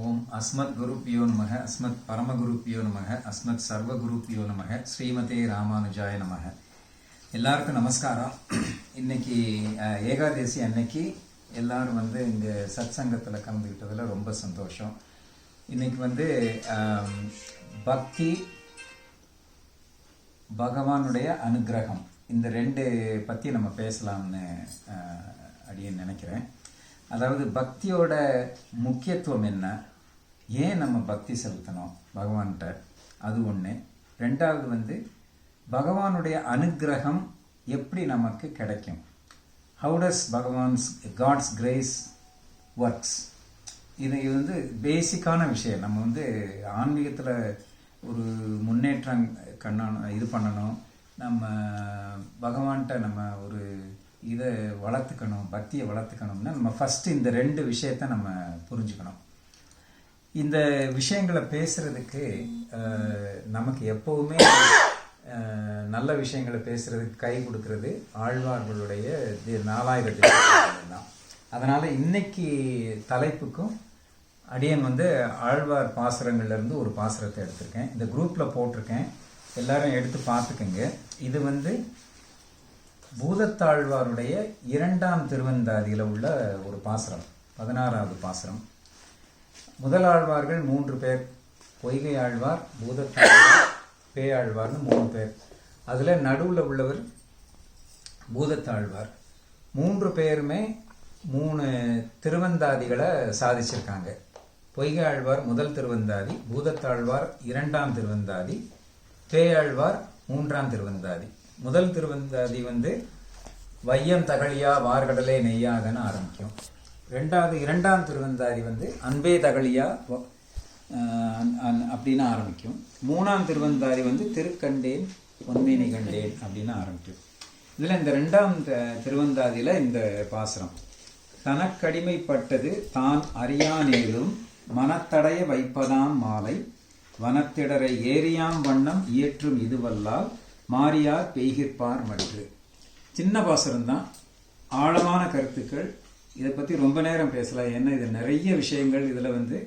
ஓம் அஸ்மத் குருப்பியோ நமக அஸ்மத் பரமகுருப்பியோ நமக அஸ்மத் சர்வகுருப்பியோ நமக ஸ்ரீமதே ராமானுஜாய நமக. எல்லாருக்கும் நமஸ்காரம். இன்னைக்கு ஏகாதேசி ஏகாதசி அன்னைக்கு எல்லாரும் வந்து இங்கே சத் சங்கத்தில் கலந்துக்கிட்டதில் ரொம்ப சந்தோஷம். இன்னைக்கு வந்து பக்தி பகவானுடைய அனுக்கிரகம் இந்த ரெண்டு பற்றி நம்ம பேசலாம்னு அப்படின்னு நினைக்கிறேன். அதாவது பக்தியோட முக்கியத்துவம் என்ன? ஏன் நம்ம பக்தி செலுத்தணும்? பகவான்கிட்ட. அது ஒன்று ரெண்டாவது வந்து பகவானுடைய அனுக்கிரகம் எப்படி நமக்கு கிடைக்கும்? How does Bhagavan's God's grace works இது இது வந்து பேசிக்கான விஷயம். நம்ம வந்து ஆன்மீகத்தில் ஒரு முன்னேற்றம் கண்ணணும் இது பண்ணணும். நம்ம பகவான்கிட்ட நம்ம ஒரு இதை வளர்த்துக்கணும் பக்தியை வளர்த்துக்கணும்னா நம்ம ஃபஸ்ட்டு இந்த ரெண்டு விஷயத்த நம்ம புரிஞ்சுக்கணும். இந்த விஷயங்களை பேசுகிறதுக்கு நமக்கு எப்போவுமே நல்ல விஷயங்களை பேசுகிறதுக்கு கை கொடுக்கறது ஆழ்வார்களுடைய தி- தான். அதனால் இன்னைக்கு தலைப்புக்கும் அடியன் வந்து ஆழ்வார் பாசுரங்கள்லேருந்து ஒரு பாசுரத்தை எடுத்திருக்கேன். இந்த குரூப்பில் போட்டிருக்கேன். எல்லாரும் எடுத்து பார்த்துக்கங்க. இது வந்து பூதத்தாழ்வாருடைய இரண்டாம் திருவந்தாதியில் உள்ள ஒரு பாசுரம் பதினாறாவது பாசுரம். முதலாழ்வார்கள் மூன்று பேர் பொய்கை ஆழ்வார் பூதத்தாழ்வார் பேயாழ்வார்னு மூணு பேர். அதில் நடுவில் உள்ளவர் பூதத்தாழ்வார். மூன்று பேருமே மூணு திருவந்தாதிகளை சாதிச்சிருக்காங்க. பொய்கை ஆழ்வார் முதல் திருவந்தாதி பூதத்தாழ்வார் இரண்டாம் திருவந்தாதி பேயாழ்வார் மூன்றாம் திருவந்தாதி. முதல் திருவந்தாதி வந்து வையம் தகழியா வார்கடலே நெய்யாகன்னு ஆரம்பிக்கும். ரெண்டாவது இரண்டாம் திருவந்தாதி வந்து அன்பே தகழியா அப்படின்னு ஆரம்பிக்கும். மூணாம் திருவந்தாதி வந்து திருக்கண்டேன் பொன்மேனி கண்டேன் அப்படின்னு ஆரம்பிக்கும். இதில் இந்த ரெண்டாம் த- இந்த பாசுரம். தனக்கடிமைப்பட்டது தான் அறியானேதும் மனத்தடைய வைப்பதாம் மாலை வனத்திடரை ஏறியாம் வண்ணம் இயற்றும் இதுவல்லால் மாறியார் பெய்கிற்பார் மற்று சின்ன பாசுரம்தான். ஆழமான கருத்துக்கள். இதை பற்றி ரொம்ப நேரம் பேசலாம். ஏன்னா இது நிறைய விஷயங்கள். இதில் வந்து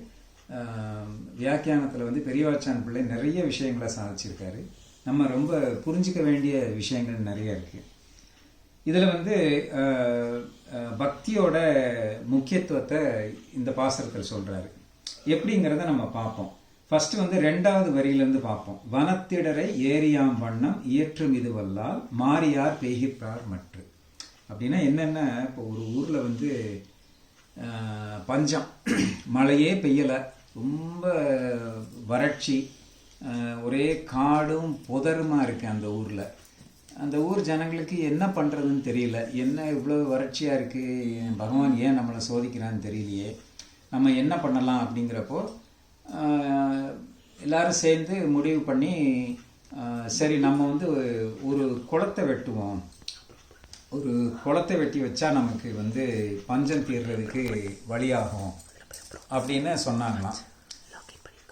வியாக்கியானத்தில் வந்து பெரியவாச்சான் பிள்ளை நிறைய விஷயங்களை சாதிச்சிருக்காரு. நம்ம ரொம்ப புரிஞ்சிக்க வேண்டிய விஷயங்கள் நிறைய இருக்குது இதில் வந்து பக்தியோட முக்கியத்துவத்தை இந்த பாசுரத்தில் சொல்கிறாரு எப்படிங்கிறத நம்ம பார்ப்போம். ஃபர்ஸ்ட் வந்து ரெண்டாவது வரியிலேருந்து பார்ப்போம். வனத்திடரை ஏரியாம் வண்ணம் இயற்றும் இதுவல்லால் மாறியார் பெய்கிற்றார் மற்று. அப்படின்னா என்னென்ன இப்போ ஒரு ஊரில் வந்து பஞ்சம். மழையே பெய்யலை. ரொம்ப வறட்சி. ஒரே காடும் புதருமா இருக்குது அந்த ஊரில். அந்த ஊர் ஜனங்களுக்கு என்ன பண்ணுறதுன்னு தெரியல. என்ன இவ்வளோ வறட்சியாக இருக்குது பகவான் ஏன் நம்மளை சோதிக்கிறான்னு தெரியலையே. நம்ம என்ன பண்ணலாம் அப்படிங்கிறப்போ எல்லாரும் சேர்ந்து முடிவு பண்ணி சரி நம்ம வந்து ஒரு குளத்தை வெட்டுவோம். ஒரு குளத்தை வெட்டி வச்சா நமக்கு வந்து பஞ்சம் தீர்றதுக்கு வழியாகும் அப்படின்னு சொன்னாங்களாம்.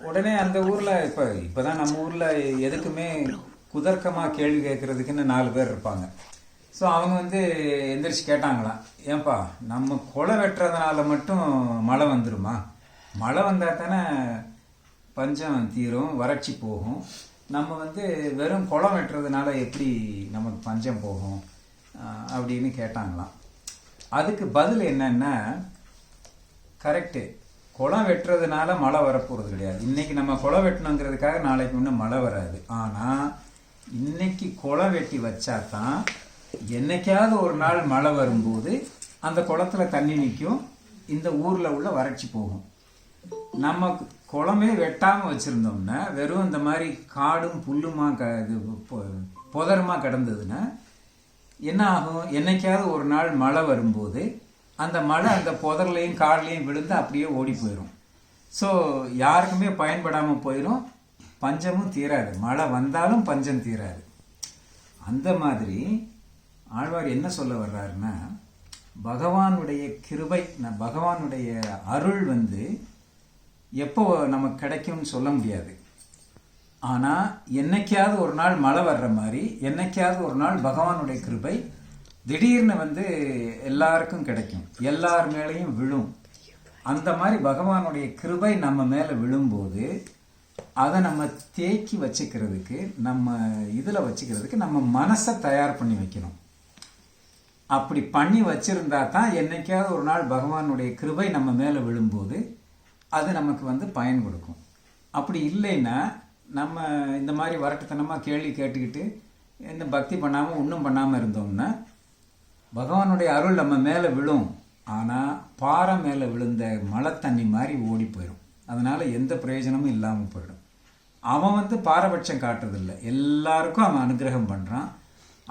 உடனே அந்த ஊரில் இப்போ இப்போ தான் நம்ம ஊரில் எதுக்குமே குதர்க்கமாக கேள்வி கேட்குறதுக்குன்னு நாலு பேர் இருப்பாங்க. ஸோ அவங்க வந்து எந்திரிச்சு கேட்டாங்களாம் ஏன்பா நம்ம குளம் வெட்டுறதுனால மட்டும் மழை வந்துருமா? மழை வந்தால் தானே பஞ்சம் தீரும் வறட்சி போகும். நம்ம வந்து வெறும் குளம் வெட்டுறதுனால எப்படி நமக்கு பஞ்சம் போகும் அப்படின்னு கேட்டாங்களாம். அதுக்கு பதில் என்னன்னா கரெக்டு குளம் வெட்டுறதுனால மழை வரப்போகிறது கிடையாது. இன்றைக்கி நம்ம குளம் வெட்டணுங்கிறதுக்காக நாளைக்கு முன்னே மழை வராது. ஆனால் இன்னைக்கு குளம் வெட்டி வச்சா தான் என்னைக்காவது ஒரு நாள் மழை வரும்போது அந்த குளத்துல தண்ணி நிற்கும் இந்த ஊரில் உள்ள வறட்சி போகும். நம்ம குளமே வெட்டாமல் வச்சுருந்தோம்னா வெறும் இந்த மாதிரி காடும் புல்லுமா க இது பொ- புதருமா கிடந்ததுன்னா என்ன ஆகும்? என்னைக்காவது ஒரு நாள் மழை வரும்போது அந்த மழை அந்த புதர்லையும் காடுலையும் விழுந்து அப்படியே ஓடி போயிடும் ஸோ யாருக்குமே பயன்படாமல் போயிடும் பஞ்சமும் தீராது. மழை வந்தாலும் பஞ்சம் தீராது. அந்த மாதிரி ஆழ்வார் என்ன சொல்ல வர்றாருன்னா பகவானுடைய கிருபை நான் பகவானுடைய அருள் வந்து எப்போ நமக்கு கிடைக்கும்னு சொல்ல முடியாது. ஆனால் என்னைக்காவது ஒரு நாள் மழை வர்ற மாதிரி என்னைக்காவது ஒரு நாள் பகவானுடைய கிருபை திடீர்னு வந்து எல்லாருக்கும் கிடைக்கும். எல்லார் மேலேயும் விழும். அந்த மாதிரி பகவானுடைய கிருபை நம்ம மேலே விழும்போது அதை நம்ம தேக்கி வச்சுக்கிறதுக்கு நம்ம இதில் வச்சுக்கிறதுக்கு நம்ம மனசை தயார் பண்ணி வைக்கணும். அப்படி பண்ணி வச்சுருந்தா தான் என்னைக்காவது ஒரு நாள் பகவானுடைய கிருபை நம்ம மேலே விழும்போது அது நமக்கு வந்து பயன் கொடுக்கும். அப்படி இல்லைன்னா நம்ம இந்த மாதிரி வரட்டுத்தனமாக கேள்வி கேட்டுக்கிட்டு இந்த பக்தி பண்ணாமல் ஒன்றும் பண்ணாமல் இருந்தோம்னா பகவானுடைய அருள் நம்ம மேலே விழும். ஆனால் பாறை மேலே விழுந்த மழை தண்ணி மாதிரி ஓடி போயிடும் அதனால் எந்த பிரயோஜனமும் இல்லாமல் போயிடும். அவன் வந்து பாரபட்சம் காட்டுறதில்ல. எல்லாருக்கும் அவன் அனுகிரகம் பண்ணுறான்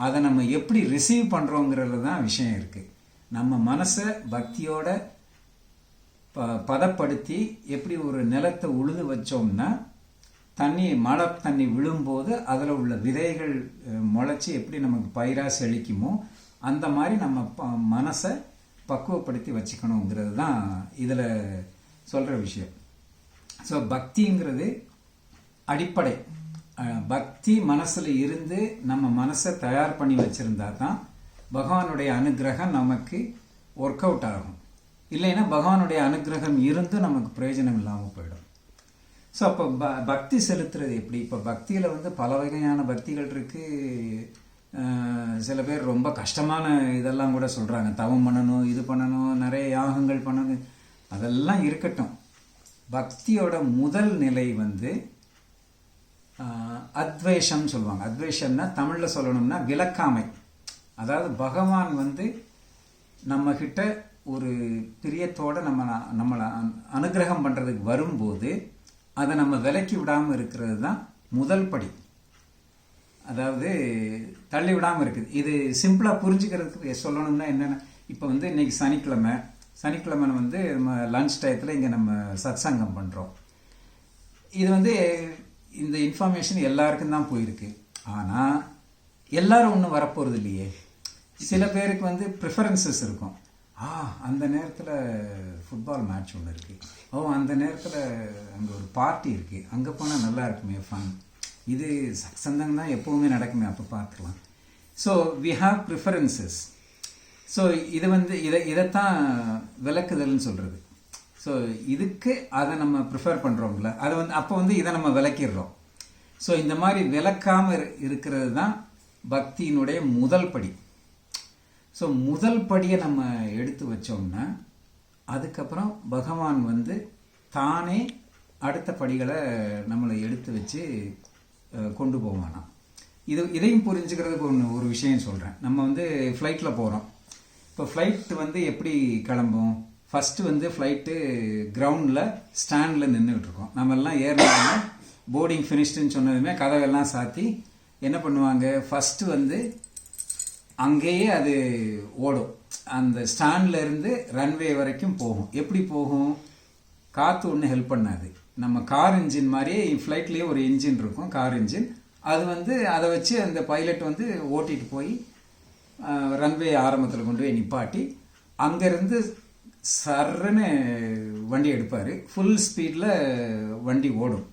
அதை நம்ம எப்படி ரிசீவ் பண்ணுறோங்கிறது தான் விஷயம் இருக்குது நம்ம மனசை பக்தியோட பதப்படுத்தி எப்படி ஒரு நிலத்தை உழுது வச்சோம்னா தண்ணி மழை தண்ணி விழும்போது அதில் உள்ள விதைகள் முளைச்சி எப்படி நமக்கு பயிராக செழிக்குமோ அந்த மாதிரி நம்ம ப மனசை பக்குவப்படுத்தி வச்சுக்கணுங்கிறது தான் இதில் சொல்கிற விஷயம். ஸோ பக்திங்கிறது அடிப்படை. பக்தி மனசில் இருந்து நம்ம மனசை தயார் பண்ணி வச்சுருந்தா தான் பகவானுடைய அனுகிரகம் நமக்கு ஒர்க் அவுட் ஆகும். இல்லைன்னா பகவானுடைய அனுகிரகம் இருந்தும் நமக்கு பிரயோஜனம் இல்லாமல் போயிடும். ஸோ அப்போ ப பக்தி செலுத்துறது எப்படி? இப்போ பக்தியில் வந்து பல வகையான பக்திகள் இருக்குது சில பேர் ரொம்ப கஷ்டமான இதெல்லாம் கூட சொல்கிறாங்க தவம் பண்ணணும் இது பண்ணணும் நிறைய யாகங்கள் பண்ணணும். அதெல்லாம் இருக்கட்டும். பக்தியோட முதல் நிலை வந்து அத்வேஷம் சொல்லுவாங்க. அத்வேஷம்னா தமிழில் சொல்லணும்னா விளக்காமை. அதாவது பகவான் வந்து நம்மக்கிட்ட ஒரு பிரியத்தோடு நம்ம நம்மளை அனுகிரகம் பண்ணுறதுக்கு வரும்போது அதை நம்ம விலக்கி விடாமல் இருக்கிறது தான் முதல் படி. அதாவது தள்ளி விடாமல் இருக்குது. இது சிம்பிளாக புரிஞ்சுக்கிறதுக்கு சொல்லணும்னா என்னென்ன இப்போ வந்து இன்னைக்கு சனிக்கிழமை சனிக்கிழமை வந்து நம்ம லஞ்ச் டயத்தில் இங்கே நம்ம சத்சங்கம் பண்ணுறோம் இது வந்து இந்த இன்ஃபர்மேஷன் எல்லாருக்கும் தான் போயிருக்கு. ஆனால் எல்லாரும் ஒன்றும் வரப்போகிறது இல்லையே. சில பேருக்கு வந்து ப்ரிஃபரன்சஸ் இருக்கும். ஆ அந்த நேரத்தில் ஃபுட்பால் மேட்ச் ஒன்று இருக்குது ஓ அந்த நேரத்தில் அங்கே ஒரு பார்ட்டி இருக்குது அங்கே போனால் நல்லா இருக்குமே ஃபன் இது சந்தங்க தான் எப்போவுமே நடக்குமே அப்போ பார்த்துக்கலாம் so we have preferences so இது வந்து இதை இதைத்தான் விளக்குதல்னு சொல்கிறது ஸோ இதுக்கு அதை நம்ம ப்ரிஃபர் பண்ணுறோம்ல அதை வந்து அப்போ வந்து இதை நம்ம விளக்கிடுறோம். ஸோ இந்த மாதிரி விளக்காமல் இருக்கிறது தான் பக்தியினுடைய முதல் படி. ஸோ முதல் படியை நம்ம எடுத்து வச்சோம்னா அதுக்கப்புறம் பகவான் வந்து தானே அடுத்த படிகளை நம்மளை எடுத்து வச்சு கொண்டு போவானாம். இது இதையும் புரிஞ்சுக்கிறதுக்கு ஒன்று ஒரு விஷயம் சொல்கிறேன் நம்ம வந்து ஃப்ளைட்டில் போகிறோம் இப்போ ஃப்ளைட் வந்து எப்படி கிளம்பும்? ஃபஸ்ட்டு வந்து ஃப்ளைட்டு கிரவுண்டில் ஸ்டாண்டில் நின்றுக்கிட்டு இருக்கோம் நம்ம எல்லாம் ஏறினோம்னா போர்டிங் ஃபினிஷ்டுன்னு சொன்னதுமே கதவெல்லாம் சாத்தி என்ன பண்ணுவாங்க? ஃபஸ்ட்டு வந்து அங்கேயே அது ஓடும். அந்த ஸ்டாண்ட்லேருந்து ரன்வே வரைக்கும் போகும். எப்படி போகும்? காற்று ஒன்றும் ஹெல்ப் பண்ணாது. நம்ம கார் இன்ஜின் மாதிரியே ஃப்ளைட்லேயே ஒரு இன்ஜின் இருக்கும் கார் இன்ஜின் அது வந்து அதை வச்சு அந்த பைலட் வந்து ஓட்டிகிட்டு போய் ரன்வே ஆரம்பத்தில் கொண்டு போய் நிப்பாட்டி அங்கேருந்து சர்ன்னு வண்டி எடுப்பார். ஃபுல் ஸ்பீடில் வண்டி ஓடும்.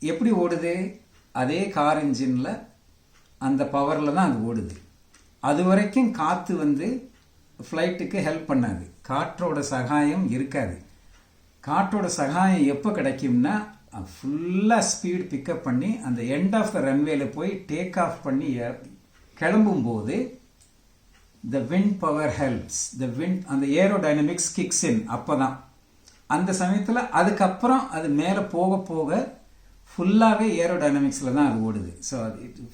எப்படி ஓடுது? அதே கார் இன்ஜினில் அந்த பவரில் தான் அது ஓடுது. அது வரைக்கும் காற்று வந்து ஃப்ளைட்டுக்கு ஹெல்ப் பண்ணாது. காற்றோட சகாயம் இருக்காது. காற்றோட சகாயம் எப்போ கிடைக்கும்னா ஃபுல்லாக ஸ்பீடு பிக்கப் பண்ணி அந்த எண்ட் ஆஃப் த ரன்வேல போய் டேக் ஆஃப் பண்ணி கிளம்பும்போது the wind power helps the wind அந்த ஏரோடைனமிக்ஸ் கிக்ஸ் இன் அப்போ தான் அந்த சமயத்தில் அதுக்கப்புறம் அது மேலே போக போக ஃபுல்லாகவே ஏரோடைனமிக்ஸில் தான் அது ஓடுது. ஸோ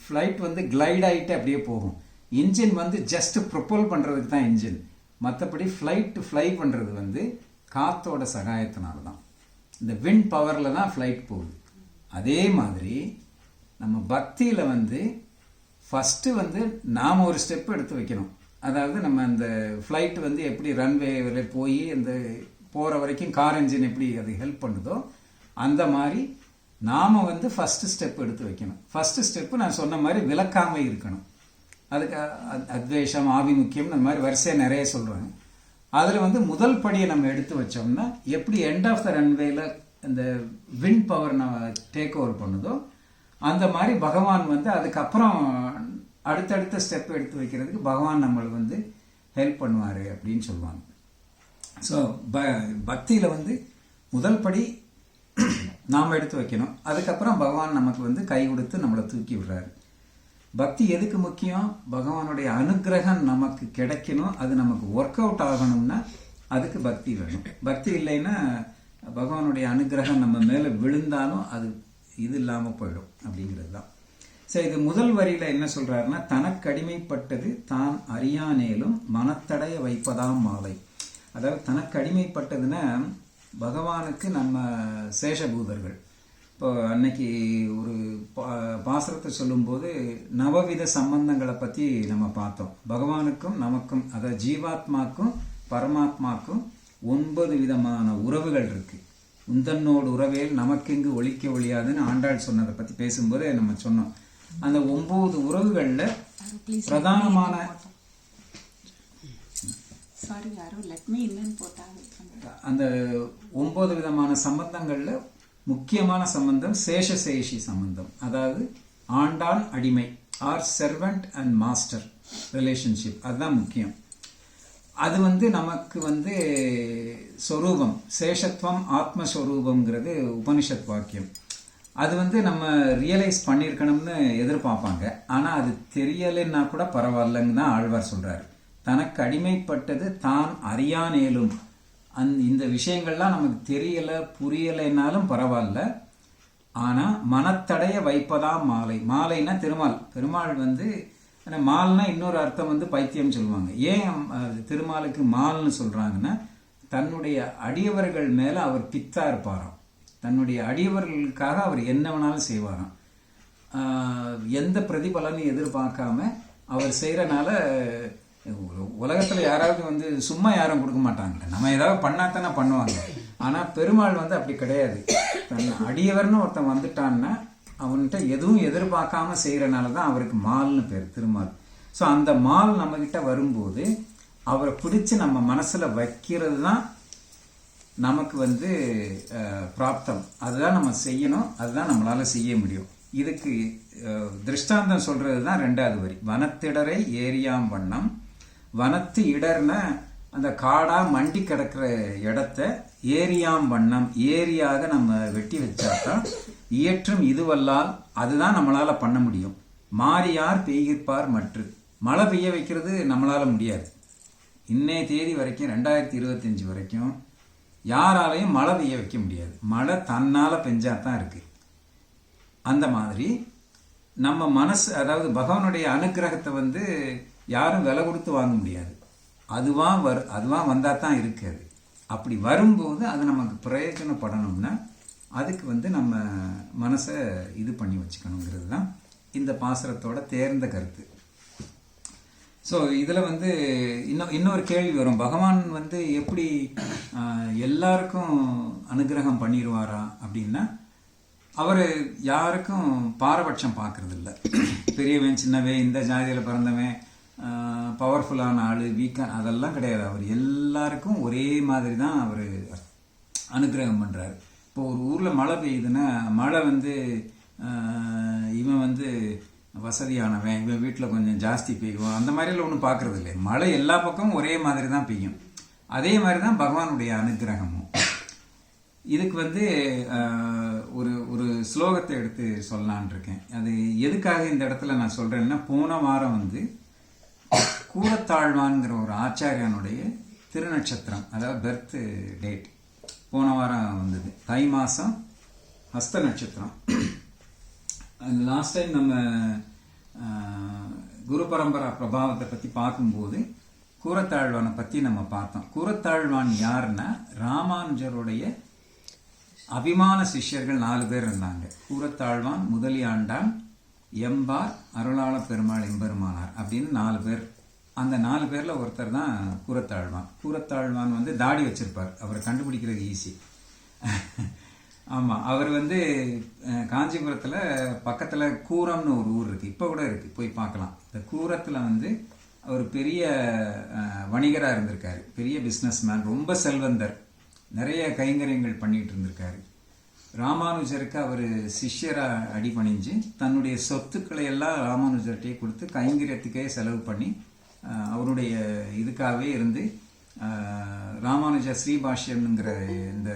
ஃப்ளைட் வந்து கிளைட் ஆகிட்டு அப்படியே போகும். இன்ஜின் வந்து ஜஸ்ட் ப்ரொப்போல் பண்ணுறதுக்கு தான் இன்ஜின் மற்றபடி ஃப்ளைட்டு ஃப்ளை பண்ணுறது வந்து காற்றோட சகாயத்தினால தான் இந்த விண்ட் பவரில் தான் ஃப்ளைட் போகுது. அதே மாதிரி நம்ம பக்தியில் வந்து ஃபஸ்ட்டு வந்து நாம் ஒரு ஸ்டெப் எடுத்து வைக்கணும். அதாவது நம்ம அந்த ஃப்ளைட் வந்து எப்படி ரன்வேவில் போய் அந்த போகிற வரைக்கும் கார் இன்ஜின் எப்படி அது ஹெல்ப் பண்ணுதோ அந்த மாதிரி நாம் வந்து ஃபஸ்ட்டு ஸ்டெப் எடுத்து வைக்கணும். ஃபஸ்ட்டு ஸ்டெப்பு நான் சொன்ன மாதிரி விளக்காமல் இருக்கணும். அதுக்கு அ- அத்வேஷம் ஆபிமுக்கியம் அந்த மாதிரி வரிசையாக நிறைய சொல்கிறாங்க அதில் வந்து முதல் படியை நம்ம எடுத்து வச்சோம்னா எப்படி எண்ட் ஆஃப் த ரன்வேல இந்த விண்ட் பவர் நம்ம டேக் ஓவர் பண்ணுதோ அந்த மாதிரி பகவான் வந்து அதுக்கப்புறம் அடுத்தடுத்த ஸ்டெப் எடுத்து வைக்கிறதுக்கு பகவான் நம்மளை வந்து ஹெல்ப் பண்ணுவார் அப்படின்னு சொல்லுவாங்க. ஸோ ப பக்தியில் வந்து முதல் படி நாம் எடுத்து வைக்கணும். அதுக்கப்புறம் பகவான் நமக்கு வந்து கை கொடுத்து நம்மளை தூக்கி விடுறாரு. பக்தி எதுக்கு முக்கியம்? பகவானுடைய அனுக்கிரகம் நமக்கு கிடைக்கணும். அது நமக்கு ஒர்க் அவுட் ஆகணும்னா அதுக்கு பக்தி வேணும். பக்தி இல்லைன்னா பகவானுடைய அனுக்கிரகம் நம்ம மேலே விழுந்தாலும் அது இது இல்லாமல் போயிடும் அப்படிங்கிறது தான் சரி இது முதல் வரியில் என்ன சொல்கிறாருன்னா தனக்கு அடிமைப்பட்டது தான் அறியானேலும் மனத்தடைய வைப்பதாம் மாலை. அதாவது தனக்கு அடிமைப்பட்டதுன்னா பகவானுக்கு நம்ம சேஷபூதர்கள். இப்போ அன்னைக்கு ஒரு பா- பாசுரத்தை சொல்லும்போது நவவித சம்பந்தங்களை பற்றி நம்ம பார்த்தோம். பகவானுக்கும் நமக்கும் அதாவது ஜீவாத்மாக்கும் பரமாத்மாக்கும் ஒன்பது விதமான உறவுகள் இருக்கு. உந்தன்னோடு உறவேல் நமக்கெங்கு ஒழிக்க ஒழியாதுன்னு ஆண்டாள் சொன்னதை பற்றி பேசும்போது நம்ம சொன்னோம். அந்த ஒன்பது உறவுகளில் பிரதானமான அந்த ஒன்பது விதமான சம்பந்தங்கள்ல முக்கியமான சம்பந்தம் சேஷசேஷி சம்பந்தம். அதாவது ஆண்டான் அடிமை or servant and master relationship அதுதான் முக்கியம். அது வந்து நமக்கு வந்து சொரூபம் சேஷத்துவம் ஆத்மஸ்வரூபம்ங்கிறது உபனிஷத் வாக்கியம். அது வந்து நம்ம ரியலைஸ் பண்ணியிருக்கணும்னு எதிர்பார்ப்பாங்க. ஆனால் அது தெரியலைன்னா கூட பரவாயில்லன்னு தான் ஆழ்வார் சொல்கிறார் தனக்கு அடிமைப்பட்டது தான் அறியானேலும் அந் இந்த விஷயங்கள்லாம் நமக்கு தெரியலை புரியலைன்னாலும் பரவாயில்ல. ஆனால் மனத்தடைய வைப்பதா மாலை. மாலைன்னா திருமால். பெருமாள் வந்து ஆனால் மால்னா இன்னொரு அர்த்தம் வந்து பைத்தியம் சொல்லுவாங்க. ஏன் திருமாலுக்கு மால்னு சொல்கிறாங்கன்னா தன்னுடைய அடியவர்கள் மேலே அவர் பித்தா இருப்பாராம். தன்னுடைய அடியவர்களுக்காக அவர் என்ன வேணாலும் செய்வாராம். எந்த பிரதிபலனும் எதிர்பார்க்காம அவர் செய்கிறனால உலகத்தில் யாராவது வந்து சும்மா யாரும் கொடுக்க மாட்டாங்க நம்ம ஏதாவது பண்ணாதானே பண்ணுவாங்க. ஆனால் பெருமாள் வந்து அப்படி கிடையாது. தன் அடியவர்னு ஒருத்தன் வந்துட்டான்னா அவன்கிட்ட எதுவும் எதிர்பார்க்காம செய்கிறனால தான் அவருக்கு மால்னு பேர் திருமால். ஸோ அந்த மால் நம்மக்கிட்ட வரும்போது அவரை பிடிச்சி நம்ம மனசில் வைக்கிறது தான் நமக்கு வந்து பிராப்தம். அதுதான் நம்ம செய்யணும். அதுதான் நம்மளால் செய்ய முடியும். இதுக்கு திருஷ்டாந்தம் சொல்கிறது தான் ரெண்டாவது வரி. வனத்திடரை ஏரியாம் வண்ணம் வனத்து இடர்ன அந்த காடாக மண்டி கிடக்கிற இடத்த ஏரியாம் வண்ணம் ஏரியாக நம்ம வெட்டி வச்சாதான் இயற்றும் இதுவல்லால் அதுதான் நம்மளால் பண்ண முடியும். மாறியார் பெய்கிற்பார் மற்று. மழை பெய்ய வைக்கிறது நம்மளால் முடியாது. இன்னைய தேதி வரைக்கும் ரெண்டாயிரத்தி இருபத்தஞ்சி வரைக்கும் யாராலையும் மழை பெய்ய வைக்க முடியாது. மழை தன்னால் பெஞ்சால் தான் இருக்குது அந்த மாதிரி நம்ம மனசு அதாவது பகவானுடைய அனுக்கிரகத்தை வந்து யாரும் விலை கொடுத்து வாங்க முடியாது. அதுவாக வரு அதுவாக வந்தால் தான் இருக்காது. அது அப்படி வரும்போது அது நமக்கு பிரயோஜனப்படணும்னா அதுக்கு வந்து நம்ம மனசை இது பண்ணி வச்சுக்கணுங்கிறது தான் இந்த பாசுரத்தோட தேர்ந்த கருத்து. ஸோ இதில் வந்து இன்னும் இன்னொரு கேள்வி வரும். பகவான் வந்து எப்படி எல்லாருக்கும் அனுகிரகம் பண்ணிடுவாரா அப்படின்னா அவர் யாருக்கும் பாரபட்சம் பார்க்குறதில்ல. பெரியவன் சின்னவன் இந்த ஜாதியில் பிறந்தவன் பவர்ஃபுல்லான ஆள் வீக்கான அதெல்லாம் கிடையாது. அவர் எல்லாருக்கும் ஒரே மாதிரி தான் அவர் அனுகிரகம் பண்ணுறாரு இப்போ ஒரு ஊரில் மழை பெய்யுதுன்னா மழை வந்து இவன் வந்து வசதியானவன் இவன் வீட்டில் கொஞ்சம் ஜாஸ்தி பெய்யும் அந்த மாதிரிலாம் ஒன்றும் பார்க்குறது இல்லை மழை எல்லா பக்கமும் ஒரே மாதிரி தான் பெய்யும். அதே மாதிரி தான் பகவானுடைய அனுகிரகமும். இதுக்கு வந்து ஒரு ஒரு ஸ்லோகத்தை எடுத்து சொல்லலான் இருக்கேன் அது எதுக்காக இந்த இடத்துல நான் சொல்கிறேன்னா போன வாரம் வந்து கூரத்தாழ்வான்கிற ஒரு ஆச்சாரியனுடைய திருநட்சத்திரம் அதாவது பெர்த் டேட் போன வாரம் வந்தது. தை மாதம் ஹஸ்த நட்சத்திரம். லாஸ்ட் டைம் நம்ம குரு பரம்பரா பிரபாவத்தை பற்றி பார்க்கும்போது கூரத்தாழ்வானை பற்றி நம்ம பார்த்தோம். கூரத்தாழ்வான் யாருன்னா ராமானுஜருடைய அபிமான சிஷ்யர்கள் நாலு பேர் இருந்தாங்க. கூரத்தாழ்வான் முதலியாண்டான் எம்பார் அருளாள பெருமாள் எம்பெருமானார் அப்படின்னு நாலு பேர் அந்த நாலு பேரில் ஒருத்தர் தான் கூரத்தாழ்வான். கூரத்தாழ்வான் வந்து தாடி வச்சுருப்பார். அவரை கண்டுபிடிக்கிறது ஈஸி ஆமாம் அவர் வந்து காஞ்சிபுரத்தில் பக்கத்தில் கூரம்னு ஒரு ஊர் இருக்குது இப்போ கூட இருக்குது போய் பார்க்கலாம். இந்த கூரத்தில் வந்து அவர் பெரிய வணிகராக இருந்திருக்காரு. பெரிய பிஸ்னஸ்மேன் ரொம்ப செல்வந்தர். நிறைய கைங்கரியங்கள் பண்ணிகிட்டு இருந்திருக்காரு. ராமானுஜருக்கு அவர் சிஷ்யராக அடிபணிஞ்சு தன்னுடைய சொத்துக்களை எல்லாம் ராமானுஜர்கிட்டயே கொடுத்து கைங்கரியத்துக்கே செலவு பண்ணி அவருடைய இதுக்காகவே இருந்து ராமானுஜ ஸ்ரீபாஷ்யம்ங்கிற இந்த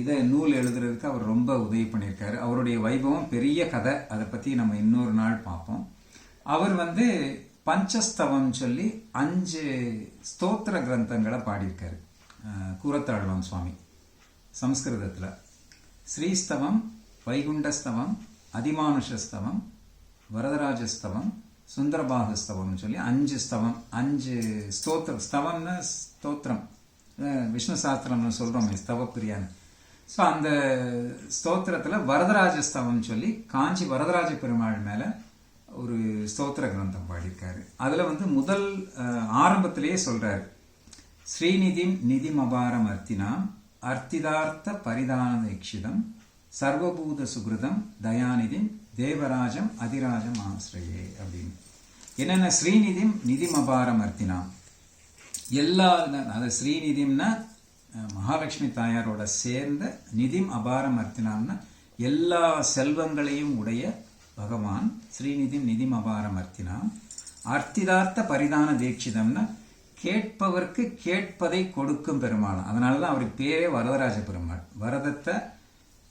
இதை நூல் எழுதுறதுக்கு அவர் ரொம்ப உதவி பண்ணியிருக்காரு. அவருடைய வைபவம் பெரிய கதை. அதை பற்றி நம்ம இன்னொரு நாள் பார்ப்போம். அவர் வந்து பஞ்சஸ்தவம் சொல்லி அஞ்சு ஸ்தோத்திர கிரந்தங்களை பாடியிருக்காரு. கூரத்தாழ்வான் சுவாமி சம்ஸ்கிருதத்தில். ஸ்ரீஸ்தவம் வைகுண்டஸ்தவம் அதிமானுஷஸ்தவம் வரதராஜஸ்தவம் சுந்தரபாகஸ்தவம்னு சொல்லி அஞ்சு ஸ்தவம் அஞ்சு ஸ்தோத்திரம் ஸ்தவம்னா ஸ்தோத்திரம். விஷ்ணு சாஸ்திரம்னு சொல்கிறோமே ஸ்தவ ஸோ அந்த ஸ்தோத்திரத்தில் வரதராஜ ஸ்தவம்னு சொல்லி காஞ்சி வரதராஜ பெருமாள் மேலே ஒரு ஸ்தோத்திர கிரந்தம் பாடியிருக்காரு. அதில் வந்து முதல் ஆரம்பத்திலேயே சொல்கிறாரு ஸ்ரீநிதிம் நிதிமபாரம் அர்த்தினாம் அர்த்திதார்த்த பரிதான இக்ஷிதம் சர்வபூத சுகிருதம் தயாநிதிம் தேவராஜம் அதிராஜம் ஆசிரியே அப்படின்னு. என்னென்ன ஸ்ரீநிதிம் நிதிமபாரம் அர்த்தினாம் எல்லா அது ஸ்ரீநிதிம்னா மகாலட்சுமி தாயாரோட சேர்ந்த நிதிம் அபாரம் அர்த்தினாம்னா எல்லா செல்வங்களையும் உடைய பகவான் ஸ்ரீநிதிம் நிதிம் அபாரம் அர்த்தினாம் அர்த்திதார்த்த பரிதான தீட்சிதம்னா கேட்பவர்க்கு கேட்பதை கொடுக்கும் பெருமாள். அதனால தான் அவருக்கு பேரே வரதராஜ பெருமாள். வரதத்தை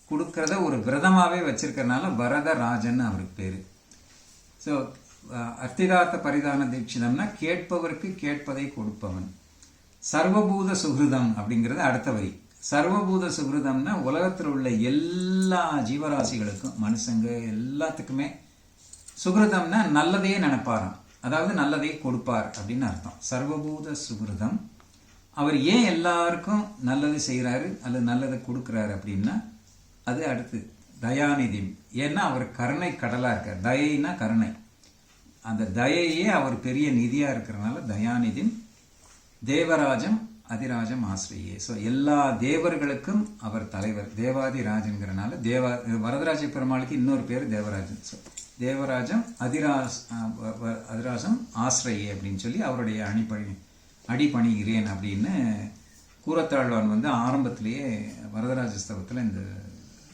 கொடுக்கறத ஒரு விரதமாகவே வச்சிருக்கிறனால வரதராஜன் அவருக்கு பேர். ஸோ அர்த்திதார்த்த பரிதான தீட்சிதம்னா கேட்பவருக்கு கேட்பதை கொடுப்பவன். சர்வபூத சுகிருதம் அப்படிங்கிறது அடுத்த வரி. சர்வபூத சுகிருதம்னா உலகத்தில் உள்ள எல்லா ஜீவராசிகளுக்கும் மனுஷங்க எல்லாத்துக்குமே சுகிருதம்னா நல்லதையே நினைப்பாராம். அதாவது நல்லதையே கொடுப்பார் அப்படின்னு அர்த்தம். சர்வபூத சுகிருதம். அவர் ஏன் எல்லாருக்கும் நல்லது செய்கிறாரு அல்லது நல்லதை கொடுக்குறாரு அப்படின்னா அது அடுத்து தயாநிதி ஏன்னா அவர் கருணை கடலாக இருக்கார். தயைனா கருணை. அந்த தயையே அவர் பெரிய நிதியாக இருக்கிறனால தயாநிதின் தேவராஜம் அதிராஜம் ஆசிரியே. ஸோ எல்லா தேவர்களுக்கும் அவர் தலைவர். தேவாதி ராஜன்கிறனால தேவா வரதராஜ பெருமாளுக்கு இன்னொரு பேர் தேவராஜன். ஸோ தேவராஜம் அதிராஸ் அதிராஜம் ஆசிரியே அப்படின்னு சொல்லி அவருடைய அணிப்பணி அடிபணிகிறேன் அப்படின்னு கூரத்தாழ்வான் வந்து ஆரம்பத்திலேயே வரதராஜ ஸ்தவத்தில் இந்த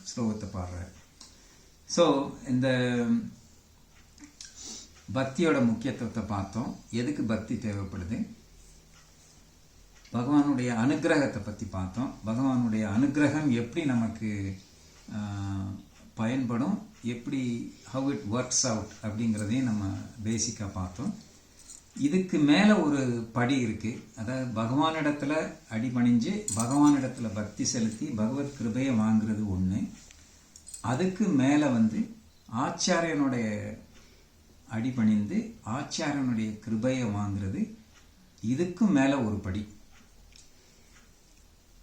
ஸ்லோகத்தை பாடுறார். ஸோ இந்த பக்தியோட முக்கியத்துவத்தை பார்த்தோம். எதுக்கு பக்தி தேவைப்படுது? பகவானுடைய அனுக்கிரகத்தை பற்றி பார்த்தோம். பகவானுடைய அனுக்கிரகம் எப்படி நமக்கு பயன்படும்? எப்படி ஹவ் இட் ஒர்க்ஸ் அவுட் அப்படிங்கிறதையும் நம்ம பேசிக்காக பார்த்தோம். இதுக்கு மேலே ஒரு படி இருக்குது அதாவது பகவானிடத்தில் அடிபணிஞ்சு பகவானிடத்தில் பக்தி செலுத்தி பகவத் கிருபையை வாங்குறது ஒன்று அதுக்கு மேலே வந்து ஆச்சாரியனுடைய அடிபணிந்து ஆச்சாரியனுடைய கிருபையை வாங்கிறது இதுக்கும் மேலே ஒரு படி.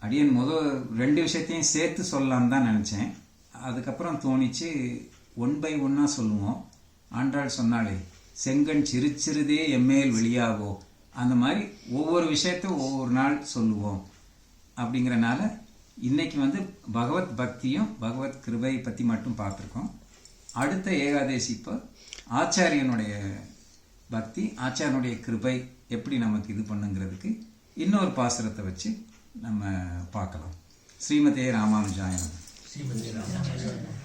அடியன் முத ரெண்டு விஷயத்தையும் சேர்த்து சொல்லலான்னு தான் நினச்சேன். அதுக்கப்புறம் தோணிச்சு ஒன் பை ஒன்னாக சொல்லுவோம். ஆண்டாள் சொன்னாலே செங்கண் சிறுச்சிறுதே எம்மேல் வெளியாகோ. அந்த மாதிரி ஒவ்வொரு விஷயத்தையும் ஒவ்வொரு நாள் சொல்லுவோம். அப்படிங்கிறனால இன்னைக்கு வந்து பகவத் பக்தியும் பகவத் கிருபையை பற்றி மட்டும் பார்த்துருக்கோம். அடுத்த ஏகாதேசி இப்போ ஆச்சாரியனுடைய பக்தி ஆச்சாரியனுடைய கிருபை எப்படி நமக்கு இது பண்ணுங்கிறதுக்கு இன்னொரு பாசுரத்தை வச்சு நம்ம பார்க்கலாம். ஸ்ரீமதே ராமானுஜாயனம் ஸ்ரீமதி ராமானுஜாயனம்